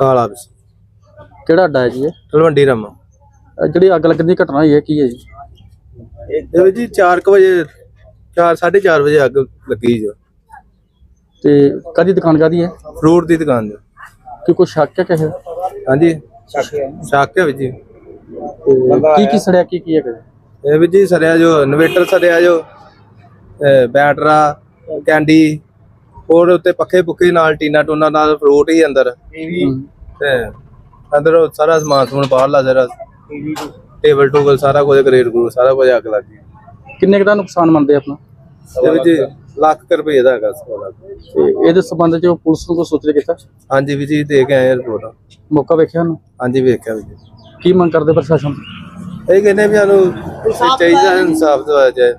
ਕਾਲਾ ਵੀ ਕਿਹੜਾ ਅੱਡਾ ਹੈ ਜੀ ਇਹ? ਤਲਵੰਡੀ ਰਾਮਾ। ਇਹ ਜਿਹੜੀ ਅੱਗ ਲੱਗਣ ਦੀ ਘਟਨਾ ਹੋਈ ਹੈ ਕੀ ਹੈ ਜੀ? ਇਹ ਵੀ ਜੀ 4 ਵਜੇ 4 4:30 ਵਜੇ ਅੱਗ ਲੱਗੀ ਜੋ। ਤੇ ਕਾਦੀ ਦੁਕਾਨ ਕਾਦੀ ਹੈ? ਫਰੂਟ ਦੀ ਦੁਕਾਨ ਜੋ। ਕਿ ਕੋਈ ਸ਼ੱਕ ਹੈ ਕਿਸੇ ਹਾਂਜੀ। ਸ਼ੱਕ ਹੈ। ਵੀ ਜੀ। ਤੇ ਕੀ ਕੀ ਸੜਿਆ ਕੀ ਕੀ ਹੈ ਕਿਸੇ? ਇਹ ਵੀ ਜੀ ਸਰਿਆ ਜੋ ਇਨਵੇਟਰ ਸਰਿਆ ਜੋ ਅਹ ਬੈਟਰਾ ਕੈਂਡੀ ਹੋਰ ਉੱਤੇ ਪੱਖੇ ਪੁੱਖੇ ਨਾਲ ਟੀਨਾ ਟੋਨਾ ਨਾਲ ਫਰੂਟ ਹੀ ਅੰਦਰ। ਤੇ ਅੰਦਰ ਸਾਰਾ ਸਮਾਨ ਸਮੂਨ ਬਾਹਰ ਲਾ ਜਰਾ ਟੇਬਲ ਟੂਬਲ ਸਾਰਾ ਕੁਝ ਗ੍ਰੇਡ ਗਰੂ ਸਾਰਾ ਕੁਝ ਅੱਗ ਲੱਗ ਗਈ। ਕਿੰਨੇ ਕੁ ਦਾ ਨੁਕਸਾਨ ਮੰਨਦੇ ਆਪਣਾ? ਲੱਖ ਕੁ ਰੁਪਏ ਦਾ ਹੈਗਾ ਸਵਾਲ ਤੇ ਇਹਦੇ ਸੰਬੰਧ ਚ ਪੁਲਿਸ ਨੂੰ ਕੋਈ ਸੂਚਿਤ ਕੀਤਾ? ਹਾਂਜੀ ਵੀ ਜੀ ਦੇ ਕੇ ਆਏ ਰਿਪੋਰਟ। ਮੌਕਾ ਵੇਖਿਆ ਨਾ ਹਾਂਜੀ ਵੇਖਿਆ ਵੀ ਜੀ। ਕੀ ਮੰਗ ਕਰਦੇ ਪ੍ਰਸ਼ਾਸਨ ਤੋਂ? ਇਹ ਕਹਿੰਦੇ ਵੀ ਸਾਨੂੰ ਚਾਹੀਦਾ ਇਨਸਾਫ ਦਵਾਇਆ ਜਾਏ।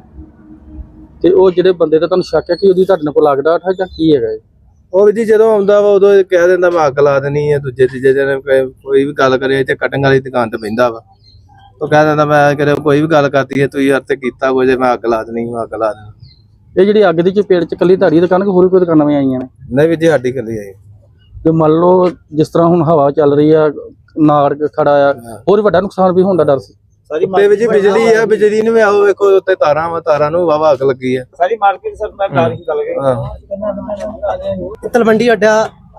ਤੇ ਉਹ ਜਿਹੜੇ ਬੰਦੇ ਦਾ ਤੁਹਾਨੂੰ ਸ਼ੱਕ ਹੈ ਕਿ ਉਹਦੀ ਤੁਹਾਡੇ ਨਾਲ ਲੱਗਦਾ ਹੈ ਜਾਂ ਕੀ ਹੈਗਾ ਇਹ? ਉਹ ਵੀ ਜੀ ਜਦੋਂ ਆਉਂਦਾ ਵਾ ਉਦੋਂ ਇਹ ਕਹਿ ਦਿੰਦਾ ਮੈਂ ਅੱਗ ਲਾ ਦੇਣੀ ਹੈ ਦੂਜੇ ਤੀਜੇ ਦਿਨ ਕੋਈ ਕੋਈ ਵੀ ਗੱਲ ਕਰੇ ਤੇ ਕਟਿੰਗ ਵਾਲੀ ਦੁਕਾਨ ਤੇ ਬਹਿੰਦਾ ਵਾ। ਉਹ ਕਹਿ ਦਿੰਦਾ ਮੈਂ ਕਰੇ ਕੋਈ ਵੀ ਗੱਲ ਕਰਦੀ ਹੈ ਤੁਸੀਂ ਯਾਰ ਤੇ ਕੀਤਾ ਕੁਝ ਮੈਂ ਅੱਗ ਲਾ ਦੇਣੀ ਮੈਂ ਅੱਗ ਲਾ ਦੇਣੀ। ਇਹ ਜਿਹੜੀ ਅੱਗ ਦੀ ਚਪੇੜ ਚ ਕੱਲੀ ਤੁਹਾਡੀ ਦੁਕਾਨ ਕਿ ਹੋਰ ਵੀ ਕੋਈ ਦੁਕਾਨਾਂ ਵੀ ਆਈਆਂ ਨੇ? ਨਹੀਂ ਵੀ ਜੀ ਸਾਡੀ ਕੱਲੀ ਆਈ। ਤੇ ਮੰਨ ਲਓ ਜਿਸ ਤਰ੍ਹਾਂ ਹੁਣ ਹਵਾ ਚੱਲ ਰਹੀ ਆ ਨਾੜ ਖੜਾ ਆ ਹੋਰ ਵੱਡਾ ਨੁਕਸਾਨ ਵੀ ਹੋਣ ਦਾ ਡਰ ਸੀ। ਉੱਤੇ ਵੀ ਜੀ ਬਿਜਲੀ ਹੈ ਬਿਜਲੀ ਨੂੰ ਆਓ ਵੇਖੋ ਉੱਤੇ ਤਾਰਾਂ ਵਾ ਤਾਰਾਂ ਨੂੰ ਵਾਵਾ ਅੱਗ ਲੱਗੀ ਹੈ ਸਾਰੀ ਮਾਰਕੀਟ ਸਰ ਮੈਂ ਨਾਲ ਹੀ ਗੱਲ ਹਾਂ। ਇਹ ਤਲਵੰਡੀ ਅੱਡਾ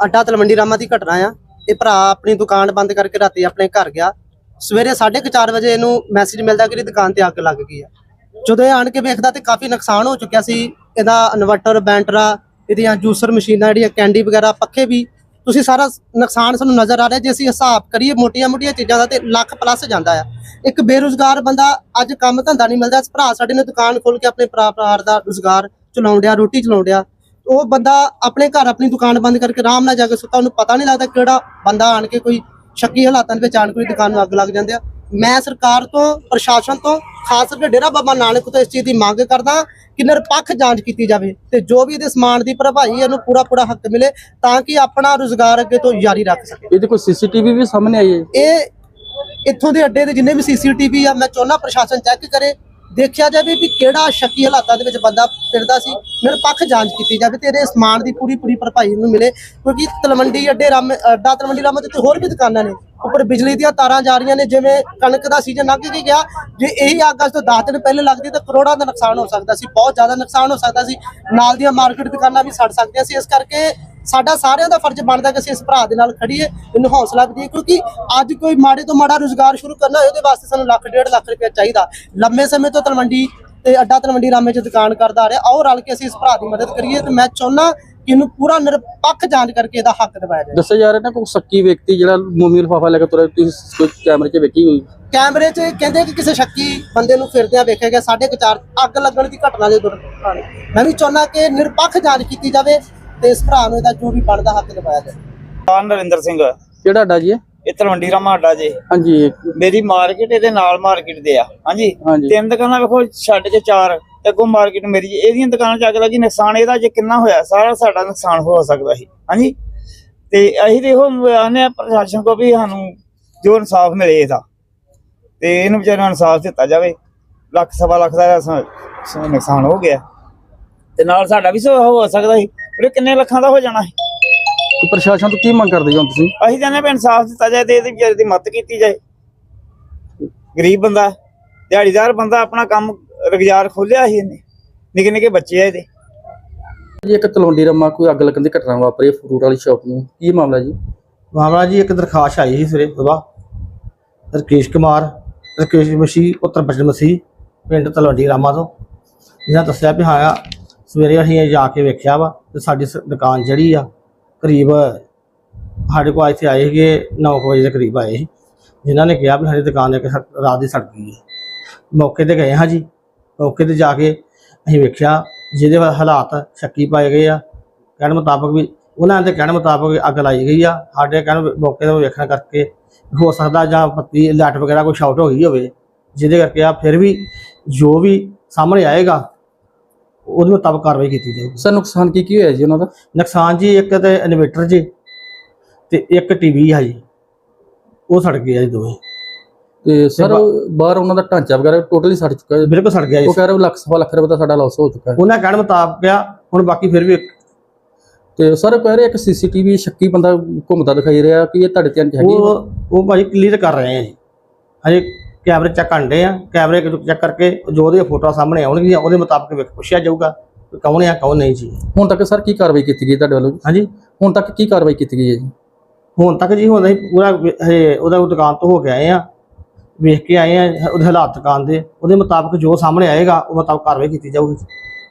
ਅੱਡਾ ਤਲਵੰਡੀ ਰਾਮਾ ਦੀ ਘਟਨਾ ਆ। ਇਹ ਭਰਾ ਆਪਣੀ ਦੁਕਾਨ ਬੰਦ ਕਰਕੇ ਰਾਤੀ ਆਪਣੇ ਘਰ ਗਿਆ। ਸਵੇਰੇ 4:30 ਵਜੇ ਇਹਨੂੰ ਮੈਸੇਜ ਮਿਲਦਾ ਕਿ ਇਹਦੀ ਦੁਕਾਨ ਤੇ ਅੱਗ ਲੱਗ ਗਈ ਆ। ਜਦੋਂ ਇਹ ਆਣ ਕੇ ਵੇਖਦਾ ਤੇ ਕਾਫੀ ਨੁਕਸਾਨ ਹੋ ਚੁੱਕਿਆ ਸੀ। ਇਹਦਾ ਇਨਵਰਟਰ ਬੈਂਟਰਾ ਇਹਦੀਆਂ ਜੂਸਰ ਮਸ਼ੀਨਾਂ ਜਿਹੜੀਆਂ ਕੈਂਡੀ ਵਗੈਰਾ ਪੱਖੇ ਵੀ ਤੁਸੀਂ ਸਾਰਾ ਨੁਕਸਾਨ ਸਾਨੂੰ ਨਜ਼ਰ ਆ ਰਿਹਾ ਜੇ ਅਸੀਂ ਹਿਸਾਬ ਕਰੀਏ ਮੋਟੀਆਂ-ਮੋਟੀਆਂ ਚੀਜ਼ਾਂ ਦਾ ਤੇ ਲੱਖ ਪਲੱਸ ਜਾਂਦਾ ਆ। ਇੱਕ ਬੇਰੁਜ਼ਗਾਰ ਬੰਦਾ ਅੱਜ ਕੰਮ ਧੰਦਾ ਨਹੀਂ ਮਿਲਦਾ, ਭਰਾ ਸਾਡੇ ਨੇ ਦੁਕਾਨ ਖੋਲ ਕੇ ਆਪਣੇ ਪਰਿਵਾਰ ਦਾ ਰੁਜ਼ਗਾਰ ਚਲਾਉਣ ਡਿਆ, ਰੋਟੀ ਚਲਾਉਣ ਡਿਆ। ਉਹ ਬੰਦਾ ਆਪਣੇ ਘਰ ਆਪਣੀ ਦੁਕਾਨ ਬੰਦ ਕਰਕੇ ਆਰਾਮ ਨਾਲ ਜਾ ਕੇ ਸੁੱਤਾ, ਉਹਨੂੰ ਪਤਾ ਨਹੀਂ ਲੱਗਦਾ ਕਿਹੜਾ ਬੰਦਾ ਆਣ ਕੇ ਕੋਈ ਸ਼ੱਕੀ ਹਾਲਾਤਾਂ ਦੇ ਵਿੱਚ ਆਣ ਕੇ ਉਹਦੀ ਦੁਕਾਨ ਨੂੰ ਅੱਗ ਲੱਗ ਜਾਂਦੇ ਆ। ਮੈਂ ਸਰਕਾਰ ਤੋਂ ਪ੍ਰਸ਼ਾਸਨ ਤੋਂ ਖਾਸ ਕਰਕੇ ਡੇਰਾ ਬਾਬਾ ਨਾਨਕ ਤੋਂ ਇਸ ਚੀਜ਼ ਦੀ ਮੰਗ ਕਰਦਾ ਕਿ ਨਿਰਪੱਖ ਜਾਂਚ ਕੀਤੀ ਜਾਵੇ ਤੇ ਜੋ ਵੀ ਇਹਦੇ ਸਮਾਨ ਦੀ ਭਰਪਾਈ ਇਹਨੂੰ ਪੂਰਾ ਪੂਰਾ ਹੱਕ ਮਿਲੇ ਤਾਂ ਕਿ ਆਪਣਾ ਰੁਜ਼ਗਾਰ ਅੱਗੇ ਤੋਂ ਜਾਰੀ ਰੱਖ ਸਕੇ। ਇਹਦੇ ਕੋਈ ਸੀਸੀਟੀਵੀ ਵੀ ਸਾਹਮਣੇ ਆਈ ਹੈ। ਇਹ ਇੱਥੋਂ ਦੇ ਅੱਡੇ ਦੇ ਜਿੰਨੇ ਵੀ ਸੀਸੀਟੀਵੀ ਆ ਮੈਂ ਚਾਹੁੰਦਾ ਪ੍ਰਸ਼ਾਸਨ ਚੈੱਕ ਕਰੇ ਦੇਖਿਆ ਜਾਵੇ ਵੀ ਕਿਹੜਾ ਸ਼ੱਕੀ ਹਾਲਾਤਾਂ ਦੇ ਵਿੱਚ ਬੰਦਾ ਫਿਰਦਾ ਸੀ, ਨਿਰਪੱਖ ਜਾਂਚ ਕੀਤੀ ਜਾਵੇ ਤੇ ਇਹਦੇ ਸਮਾਨ ਦੀ ਪੂਰੀ ਪੂਰੀ ਭਰਪਾਈ ਨੂੰ ਮਿਲੇ, ਕਿਉਂਕਿ ਤਲਵੰਡੀ ਅੱਡੇ ਰਾਮ ਅੱਡਾ ਤਲਵੰਡੀ ਰਾਮਾ ਤੇ ਹੋਰ ਵੀ ਦੁਕਾਨਾਂ ਨੇ, ਉੱਪਰ ਬਿਜਲੀ ਦੀਆਂ ਤਾਰਾਂ ਜਾ ਰਹੀਆਂ ਨੇ, ਜਿਵੇਂ ਕਣਕ ਦਾ ਸੀਜ਼ਨ ਲੰਘ ਕੇ ਗਿਆ, ਜੇ ਇਹੀ ਅੱਗ ਅੱਜ ਤੋਂ 10 ਦਿਨ ਪਹਿਲੇ ਲੱਗਦੀ ਤਾਂ ਕਰੋੜਾਂ ਦਾ ਨੁਕਸਾਨ ਹੋ ਸਕਦਾ ਸੀ, ਬਹੁਤ ਜ਼ਿਆਦਾ ਨੁਕਸਾਨ ਹੋ ਸਕਦਾ ਸੀ, ਨਾਲ ਦੀਆਂ ਮਾਰਕੀਟ ਦੁਕਾਨਾਂ ਵੀ ਸੜ ਸਕਦੀਆਂ ਸੀ, ਇਸ ਕਰਕੇ ਸਾਡਾ ਸਾਰਿਆਂ ਦਾ ਫਰਜ਼ ਬਣਦਾ ਕਿ ਅਸੀਂ ਇਸ ਭਰਾ ਦੇ ਨਾਲ ਖੜੀਏ ਇਹਨੂੰ ਹੌਸਲਾ ਦਈਏ ਕਿਉਂਕਿ ਅੱਜ ਕੋਈ ਮਾੜੇ ਤੋਂ ਮਾੜਾ ਰੁਜ਼ਗਾਰ ਸ਼ੁਰੂ ਕਰਨਾ ਹੋਏ ਉਹਦੇ ਵਾਸਤੇ ਸਾਨੂੰ ਲੱਖ ਡੇਢ ਲੱਖ ਰੁਪਏ ਚਾਹੀਦਾ। ਲੰਮੇ ਸਮੇਂ ਤੋਂ ਤਲਵੰਡੀ ਤੇ ਅੱਡਾ ਤਲਵੰਡੀ ਰਾਮੇ 'ਚ ਦੁਕਾਨ ਕਰਦਾ ਆ ਰਿਹਾ ਆਓ ਰਲ ਕੇ ਅਸੀਂ ਇਸ ਭਰਾ ਦੀ ਮਦਦ ਕਰੀਏ ਤੇ ਮੈਂ ਚਾਹੁੰਦਾ ਕਿ ਇਹਨੂੰ ਪੂਰਾ ਨਿਰਪੱਖ ਜਾਂਚ ਕਰਕੇ ਇਹਦਾ ਹੱਕ ਦਿਵਾਇਆ ਜਾਵੇ ਦੱਸਿਆ ਜਾ ਰਿਹਾ ਨਾ ਕੋਈ ਸੱਕੀ ਵਿਅਕਤੀ ਜਿਹੜਾ ਮੋਮੀ ਲਿਫਾਫਾ ਲੈ ਕੇ ਤੁਰਿਆ ਤੁਸੀਂ ਕੋਈ ਕੈਮਰੇ 'ਚ ਵੇਖੀ ਹੋਈ? ਕੈਮਰੇ 'ਚ ਕਹਿੰਦੇ ਕਿ ਕਿਸੇ ਸ਼ੱਕੀ ਬੰਦੇ ਨੂੰ ਫਿਰਦਿਆਂ ਵੇਖਿਆ ਗਿਆ ਸਾਢੇ ਕੁ ਚਾਰ ਅੱਗ ਲੱਗਣ ਦੀ ਘਟਨਾ ਦੇ ਦੌਰਾਨ ਮੈਂ ਵੀ ਚਾਹੁੰਦਾ ਕਿ ਨਿਰਪੱਖ ਜਾਂਚ ਕੀਤੀ ਜਾਵੇ ਤੇ ਇਸ ਭਰਾ ਨੂੰ ਇਹਦਾ ਜੋ ਵੀ ਬਣਦਾ ਹੱਕ ਦਿਵਾਇਆ ਜਾਵੇ। ਹਾਂ ਨਰਿੰਦਰ ਸਿੰਘ ਕਿਹੜਾ ਅੱਡਾ ਜੀ ਇਹ? ਇਹ ਤਲਵੰਡੀ ਰਾਮਾ ਅੱਡਾ ਜੇ। ਹਾਂਜੀ। ਮੇਰੀ ਮਾਰਕੀਟ ਇਹਦੇ ਨਾਲ ਮਾਰਕੀਟ ਦੇ ਆ। ਹਾਂਜੀ। ਹਾਂਜੀ। ਤਿੰਨ ਦੁਕਾਨਾਂ ਵੇਖੋ ਛੱਡ ਕੇ ਚਾਰ ਤੇ ਅੱਗੋਂ ਮਾਰਕੀਟ ਮੇਰੀ। ਜੇ। ਇਹਦੀਆਂ ਦੁਕਾਨਾਂ ਚ ਅੱਗ ਲੱਗੀ ਨੁਕਸਾਨ ਇਹਦਾ ਜੇ ਕਿੰਨਾ ਹੋਇਆ ਸਾਰਾ ਸਾਡਾ ਨੁਕਸਾਨ ਹੋ ਸਕਦਾ ਸੀ। ਹਾਂਜੀ। ਤੇ ਅਸੀਂ ਤੇ ਇਹੋ ਆਨੇ ਆ ਪ੍ਰਸ਼ਾਸਨ ਕੋ ਵੀ ਸਾਨੂੰ ਜੋ ਇਨਸਾਫ ਮਿਲੇ ਇਹਦਾ। ਤੇ ਇਹਨੂੰ ਵਿਚਾਰੇ ਨੂੰ ਇਨਸਾਫ ਦਿੱਤਾ ਜਾਵੇ। ਲੱਖ ਸਵਾ ਲੱਖ ਦਾ ਸ- ਸ- ਨੁਕਸਾਨ ਹੋ ਗਿਆ। ਤੇ ਨਾਲ ਸਾਡਾ ਵੀ ਸੋ ਹੋ ਸਕਦਾ ਸੀ। ਇਹ ਕਿੰਨੇ ਲੱਖਾਂ ਦਾ ਹੋ ਜਾਣਾ ਸੀ। ਤੇ ਪ੍ਰਸ਼ਾਸਨ ਤੋਂ ਕੀ ਮੰਗ ਕਰਦੇ ਹੋ ਤੁਸੀਂ? ਅਸੀਂ ਕਹਿੰਦੇ ਵੀ ਇਨਸਾਫ ਦਿੱਤਾ ਜਾਏ ਤੇ ਇਹਦੀ ਵਿਚਾਰੇ ਦੀ ਮਦਦ ਕੀਤੀ ਜਾਏ। ਗਰੀਬ ਬੰਦਾ ਦਿਹਾੜੀਦਾਰ ਬੰਦਾ ਆਪਣਾ ਕੰਮ ਰੁਜ਼ਗਾਰ ਖੋਲਿਆ ਸੀ ਇਹਨੇ। ਨਿੱਕੇ ਨਿੱਕੇ ਬੱਚੇ ਆ ਇਹਦੇ। ਜੀ ਇੱਕ ਤਲਵੰਡੀ ਰਮਾ ਕੋਈ ਅੱਗ ਲੱਗਣ ਦੀ ਘਟਨਾ ਵਾਪਰੀ ਹੈ ਫਰੂਟ ਵਾਲੀ ਸ਼ਾਪ ਨੂੰ। ਕੀ ਮਾਮਲਾ ਜੀ? ਮਾਮਲਾ ਜੀ ਇੱਕ ਦਰਖਾਸਤ ਆਈ ਸੀ ਸਵੇਰੇ ਸੁਬਾਹ ਰਕੇਸ਼ ਕੁਮਾਰ ਰਕੇਸ਼ ਮਸੀਹ ਪੁੱਤਰ ਬਚਨ ਮਸੀਹ ਪਿੰਡ ਤਲਵੰਡੀ ਰਾਮਾ ਤੋਂ। ਜਿਹਨਾਂ ਦੱਸਿਆ ਵੀ ਹਾਂ ਸਵੇਰੇ ਅਸੀਂ ਜਾ ਕੇ ਵੇਖਿਆ ਵਾ ਤੇ ਸਾਡੀ ਸ- ਦੁਕਾਨ ਜਿਹੜੀ ਆ, ਕਰੀਬ ਸਾਡੇ ਕੋਲ ਇੱਥੇ ਆਏ ਸੀਗੇ 9 ਵਜੇ ਦੇ ਕਰੀਬ ਆਏ ਸੀ। ਜਿਨ੍ਹਾਂ ਨੇ ਕਿਹਾ ਵੀ ਸਾਡੀ ਦੁਕਾਨ ਇੱਕ ਸੜ- ਰਾਤ ਦੀ ਸੜ ਗਈ ਹੈ ਮੌਕੇ ਤੇ ਗਏ ਹਾਂ ਜੀ। ਮੌਕੇ ਤੇ ਜਾ ਕੇ ਅਸੀਂ ਵੇਖਿਆ ਜਿਹਦੇ ਵੱਲ ਹਾਲਾਤ ਸ਼ੱਕੀ ਪਾਏ ਗਏ ਆ। ਕਹਿਣ ਮੁਤਾਬਕ ਵੀ ਉਹਨਾਂ ਦੇ ਕਹਿਣ ਮੁਤਾਬਕ ਅੱਗ ਲਾਈ ਗਈ ਆ। ਸਾਡੇ ਕਹਿਣ ਮੌਕੇ ਤੇ ਵੇਖਣ ਕਰਕੇ ਹੋ ਸਕਦਾ ਜਾਂ ਪੱਤੀ, ਲਾਈਟ ਵਗੈਰਾ ਕੋਈ ਸ਼ਾਰਟ ਹੋ ਗਈ ਹੋਵੇ। ਜਿਹਦੇ ਕਰਕੇ ਆ ਫਿਰ ਵੀ ਜੋ ਵੀ ਸਾਹਮਣੇ ਆਏਗਾ ਉਹਦੇ ਮੁਤਾਬਕ ਕਾਰਵਾਈ ਕੀਤੀ ਜਾਏਗੀ ਸਰ ਨੁਕਸਾਨ ਕੀ ਕੀ ਹੋਇਆ ਜੀ ਉਹਨਾਂ ਦਾ? ਨੁਕਸਾਨ ਜੀ ਇੱਕ ਤੇ ਇਨਵੇਟਰ ਜੀ ਤੇ ਇੱਕ ਟੀਵੀ ਆ ਜੀ। ਉਹ ਸੜ ਗਏ ਆ ਜੀ ਦੋਵੇਂ। ਤੇ ਸਰ ਬਾਹਰ ਉਹਨਾਂ ਦਾ ਢਾਂਚਾ ਵਗੈਰਾ ਟੋਟਲੀ ਸੜ ਚੁੱਕਾ ਹੈ? ਬਿਲਕੁਲ ਸੜ ਗਿਆ ਜੀ। ਉਹ ਕਹਿ ਰਹੇ ਲੱਖ ਸਵਾ ਲੱਖ ਰੁਪਏ ਦਾ ਸਾਡਾ ਲਾਸ ਹੋ ਚੁੱਕਾ ਹੈ। ਉਹਨਾਂ ਕਹਿਣ ਮੁਤਾਬਕ ਆ ਹੁਣ ਬਾਕੀ ਫਿਰ ਵੀ ਤੇ ਸਰ ਕਹਿ ਰਹੇ ਇੱਕ ਸੀਸੀਟੀਵੀ ਸ਼ੱਕੀ ਬੰਦਾ ਘੁੰਮਦਾ ਦਿਖਾਈ ਰਿਹਾ ਕਿ ਇਹ ਤੁਹਾਡੇ ਚ ਹੈਗੀ? ਉਹ ਉਹ ਭਾਜੀ ਕਲੀਅਰ ਕਰ ਰਹੇ ਆ ਜੀ। ਹਜੇ ਕੈਮਰੇ ਚੈੱਕ ਕਰਦੇ ਆ। ਕੈਮਰੇ ਚੈੱਕ ਕਰਕੇ ਜੋ ਉਹਦੀਆਂ ਫੋਟੋਆਂ ਸਾਹਮਣੇ ਆਉਣਗੀਆਂ ਉਹਦੇ ਮੁਤਾਬਕ ਵੇਖ ਪੁੱਛਿਆ ਜਾਊਗਾ ਕਿ ਕੌਣ ਆ ਕੌਣ ਨਹੀਂ ਜੀ। ਹੁਣ ਤੱਕ ਸਰ ਕੀ ਕਾਰਵਾਈ ਕੀਤੀ ਗਈ ਤੁਹਾਡੇ ਵੱਲੋਂ ਹਾਂਜੀ। ਹੁਣ ਤੱਕ ਕੀ ਕਾਰਵਾਈ ਕੀਤੀ ਗਈ ਹੈ ਜੀ? ਹੁਣ ਤੱਕ ਜੀ ਹੁਣ ਅਸੀਂ ਪੂਰਾ ਉਹਦਾ ਦੁਕਾਨ ਤੋਂ ਹੋ ਕੇ ਆਏ ਆ। ਵੇਖ ਕੇ ਆਏ ਆ ਉਹਦੇ ਹਾਲਾਤ ਦੁਕਾਨ ਦੇ। ਉਹਦੇ ਮੁਤਾਬਕ ਜੋ ਸਾਹਮਣੇ ਆਏਗਾ ਉਹ ਮੁਤਾਬਕ ਕਾਰਵਾਈ ਕੀਤੀ ਜਾਊਗੀ।